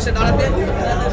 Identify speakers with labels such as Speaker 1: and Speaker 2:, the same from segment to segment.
Speaker 1: পাশে দাঁড়াতে।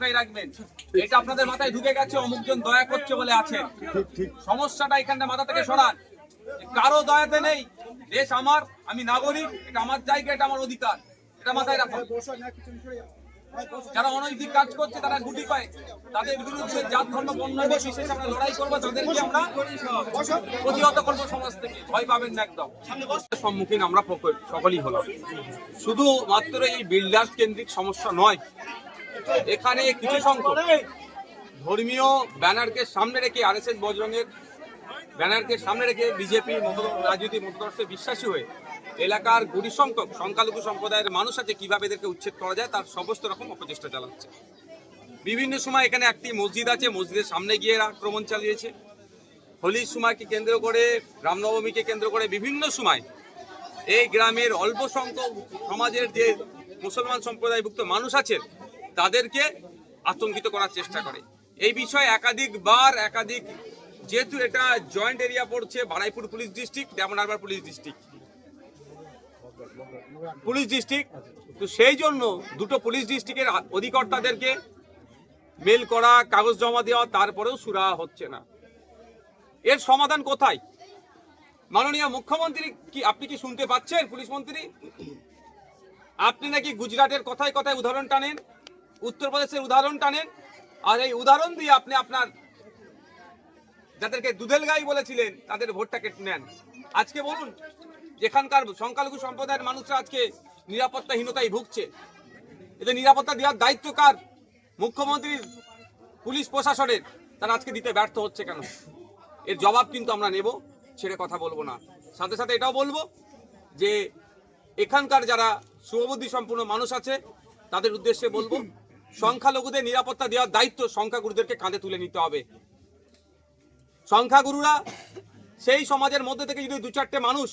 Speaker 2: মাথায় রাখবেন। এটা আপনাদের মাথায় ঢুকে গেছে, অমুকজন দয়া করছে বলে আছেন সমস্যাটা এখানটা মাথা থেকে সরান। কারও দয়াতে নেই। দেশ আমার, আমি নাগরিক, এটা আমার জায়গা, এটা আমার অধিকার। এটা মাথায় রাখুন যারা অনৈতিক কাজ করছে, তারা গুটি পায়। তাদের বিরুদ্ধে জাত, ধর্ম, বর্ণ বিশেষ আমরা লড়াই করব, তাদেরকে আমরা প্রতিহত করব সমাজ থেকে। ভয় পাবেন না একদম। সম্মুখীন আমরা সকলেই হলাম। শুধু মাত্র এই বিল্ডার্স কেন্দ্রিক সমস্যা নয় এখানে কিছু সংখ্যক ধর্মীয় ব্যানারকে সামনে রেখে আর এস এস বজরঙের ব্যানারকে সামনে রেখে বিজেপি রাজনীতি, মতদর্শে বিশ্বাসী হয়ে এলাকার গুড়ি সংখ্যক সংখ্যালঘু সম্প্রদায়ের মানুষ আছে, কীভাবে এদেরকে উচ্ছেদ করা যায়, তার সমস্ত রকম অপচেষ্টা চালাচ্ছে। বিভিন্ন সময় এখানে একটি মসজিদ আছে, মসজিদের সামনে গিয়ে আক্রমণ চালিয়েছে। হোলির সময়কে কেন্দ্র করে, রামনবমীকে কেন্দ্র করে বিভিন্ন সময় এই গ্রামের অল্প সংখ্যক সমাজের যে মুসলমান সম্প্রদায়ভুক্ত মানুষ আছেন তাদেরকে আতঙ্কিত করার চেষ্টা করে। এই বিষয়ে একাধিকবার, একাধিক যেহেতু এটা জয়েন্ট এরিয়া পড়ছে Baruipur police district Diamond Harbour police district police district তো সেই জন্য দুটো পুলিশ ডিস্ট্রিক্টের অধিকর্তাদেরকে মেল করা, কাগজ জমা দেওয়া, তারপরেও সুরা হচ্ছে না। এর সমাধান কোথায়? মাননীয় মুখ্যমন্ত্রী কি, আপনি কি শুনতে পাচ্ছেন পুলিশ মন্ত্রী? আপনি নাকি গুজরাটের কথায় কথায় উদাহরণ টানেন? উত্তরপ্রদেশের উদাহরণ টানেন। আর এই উদাহরণ দিয়ে আপনি আপনার যাদেরকে দুধেল গাই বলেছিলেন, তাদের ভোটটা কেটে নেন। আজকে বলুন, যেখানকার সংখ্যালঘু সম্প্রদায়ের মানুষরা আজকে নিরাপত্তাহীনতায় ভুগছে। এদের নিরাপত্তা দেওয়ার দায়িত্ব কার? মুখ্যমন্ত্রীর, পুলিশ প্রশাসনের। তারা আজকে দিতে ব্যর্থ হচ্ছে কেন? এর জবাব কিন্তু আমরা নেব, ছেড়ে কথা বলব না। সাথে সাথে এটাও বলব যে, এখানকার যারা শুভবুদ্ধি সম্পূর্ণ মানুষ আছে, তাদের উদ্দেশ্যে বলব সংখ্যালঘুদের নিরাপত্তা দেওয়ার দায়িত্ব সংখ্যাগুরুদেরকে কাঁধে তুলে নিতে হবে। সংখ্যাগুরুরা সেই সমাজের মধ্যে থেকে যদি দু চারটে মানুষ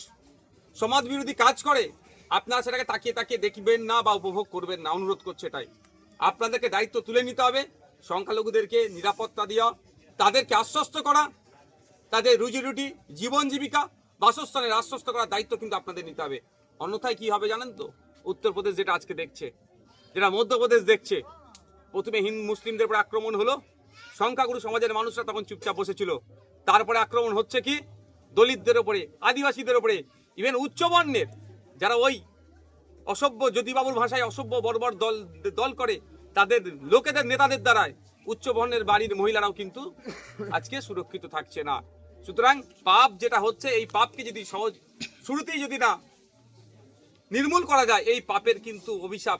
Speaker 2: সমাজ বিরোধী কাজ করে, আপনারা সেটাকে তাকিয়ে তাকিয়ে দেখবেন না বা উপভোগ করবেন না। অনুরোধ করছে এটাই। আপনাদেরকে দায়িত্ব তুলে নিতে হবে, সংখ্যালঘুদেরকে নিরাপত্তা দেওয়া, তাদেরকে আশ্বস্ত করা, তাদের রুজি রুটি, জীবন জীবিকা বাসস্থানের আশ্বস্ত করার দায়িত্ব কিন্তু আপনাদের নিতে হবে। অন্যথায় কি হবে জানেন তো? উত্তরপ্রদেশ যেটা আজকে দেখছে, যেটা মধ্যপ্রদেশ দেখছে প্রথমে হিন্দু মুসলিমদের উপর আক্রমণ হলো। সংখ্যাগুরু সমাজের মানুষরা তখন চুপচাপ বসেছিল। তারপরে আক্রমণ হচ্ছে কি? দলিতদের উপরে, আদিবাসীদের উপরে ইভেন উচ্চবর্ণের যারা ওই অসভ্য জ্যোতিবাবুর ভাষায় অসভ্য বর্বর দল দল করে, তাদের লোকেদের, নেতাদের দ্বারায় উচ্চ বর্ণের বাড়ির মহিলারাও কিন্তু আজকে সুরক্ষিত থাকছে না। সুতরাং পাপ যেটা হচ্ছে, এই পাপকে যদি সহজ, শুরুতেই যদি না নির্মূল করা যায়, এই পাপের কিন্তু অভিশাপ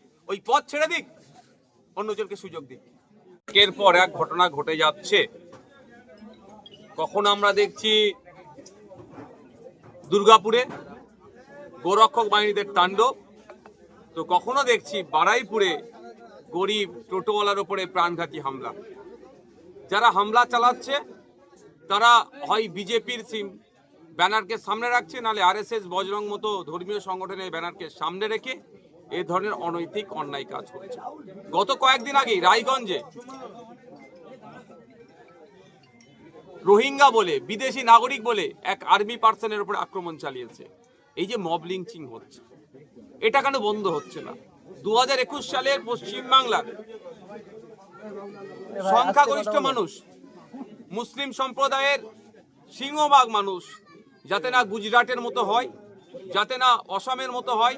Speaker 2: ওই পথ ছেড়ে দিক অন্যজনকে সুযোগ দিক। একের পর এক ঘটনা ঘটে যাচ্ছে। কখন আমরা দেখছি দুর্গাপুরে গোরক্ষক বাহিনীদের তাণ্ডব, তো কখনো দেখছি বারাইপুরে গরিব টোটোওয়ালার ওপরে প্রাণঘাতী হামলা। যারা হামলা চালাচ্ছে, তারা হয় বিজেপির সিম, ব্যানারকে সামনে রাখছে, নালে আরএসএস, বজরং মতো ধর্মীয় সংগঠনের ব্যানারকে সামনে রেখে এই ধরনের অনৈতিক অন্যায় কাজ করছে গত কয়েকদিন আগেই রায়গঞ্জে রোহিঙ্গা বলে বিদেশি নাগরিক বলে এক আর্মি পার্সনের উপর আক্রমণ চালিয়েছে। এই যে মব লিঞ্চিং হচ্ছে এটা কেন বন্ধ হচ্ছে না? দু হাজার একুশ সালের পশ্চিম বাংলার সংখ্যাগরিষ্ঠ মানুষ মুসলিম সম্প্রদায়ের সিংহভাগ মানুষ যাতে না গুজরাটের মতো হয় যাতে না অসমের মতো হয়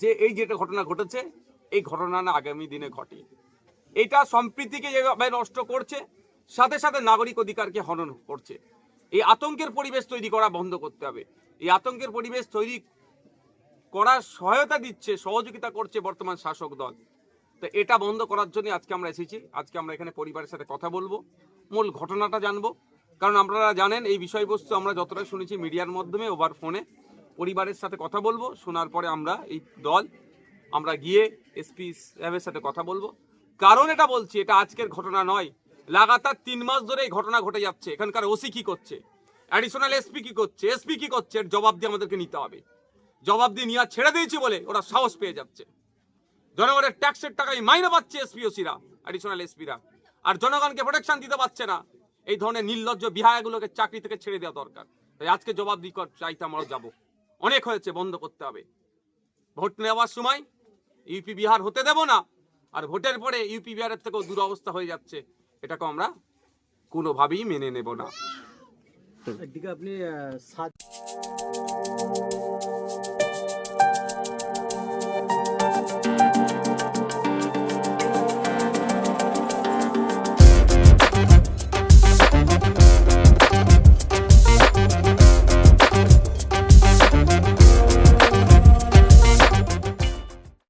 Speaker 2: যে এই যেটা ঘটনা ঘটেছে, এই ঘটনা না আগামী দিনে ঘটে। এটা সম্প্রীতিকে যেভাবে নষ্ট করছে, সাথে সাথে নাগরিক অধিকারকে হনন করছে। এই আতঙ্কের পরিবেশ তৈরি করা বন্ধ করতে হবে। এই আতঙ্কের পরিবেশ তৈরি করার সহায়তা দিচ্ছে, সহযোগিতা করছে বর্তমান শাসক দল। তো এটা বন্ধ করার জন্য আজকে আমরা এসেছি। আজকে আমরা এখানে পরিবারের সাথে কথা বলব, মূল ঘটনাটা জানব। কারণ আপনারা জানেন, এই বিষয়বস্তু আমরা যতটা শুনেছি মিডিয়ার মাধ্যমে ওভার ফোনে পরিবারের সাথে কথা বলব, শোনার পরে আমরা এই দল, আমরা গিয়ে এসপি সাহেবের সাথে কথা বলব। কারণ এটা বলছি, এটা আজকের ঘটনা নয়। লাগাতার তিন মাস ধরে এই ঘটনা ঘটে যাচ্ছে। এখানকার ওসি কি করছে? অ্যাডিশনাল এসপি কি করছে? এসপি কি করছে? এর জবাব দিয়ে আমাদেরকে নিতে হবে। জবাব দিয়ে নিয়ে ছেড়ে দিয়েছি বলে ওরা সাহস পেয়ে যাচ্ছে। জনগণের ট্যাক্সের টাকায় মাইনে পাচ্ছে এসপিওসিরা অ্যাডিশনাল এসপিরা আর জনগণকে প্রোটেকশন দিতে পারছে না। এই ধরনের নির্লজ্জ বিহায়গুলোকে চাকরি থেকে ছেড়ে দেওয়া দরকার। তাই আজকে জবাব দিক চাইতে আমরা যাব। অনেক হয়েছে, বন্ধ করতে হবে। ভোট নেওয়ার সময় ইউপি বিহার হতে দেব না, আর ভোটের পরে ইউপি বিহারের থেকেও দুরবস্থা হয়ে যাচ্ছে, এটাকে আমরা কোনোভাবেই মেনে নেব না।
Speaker 3: একদিকে আপনি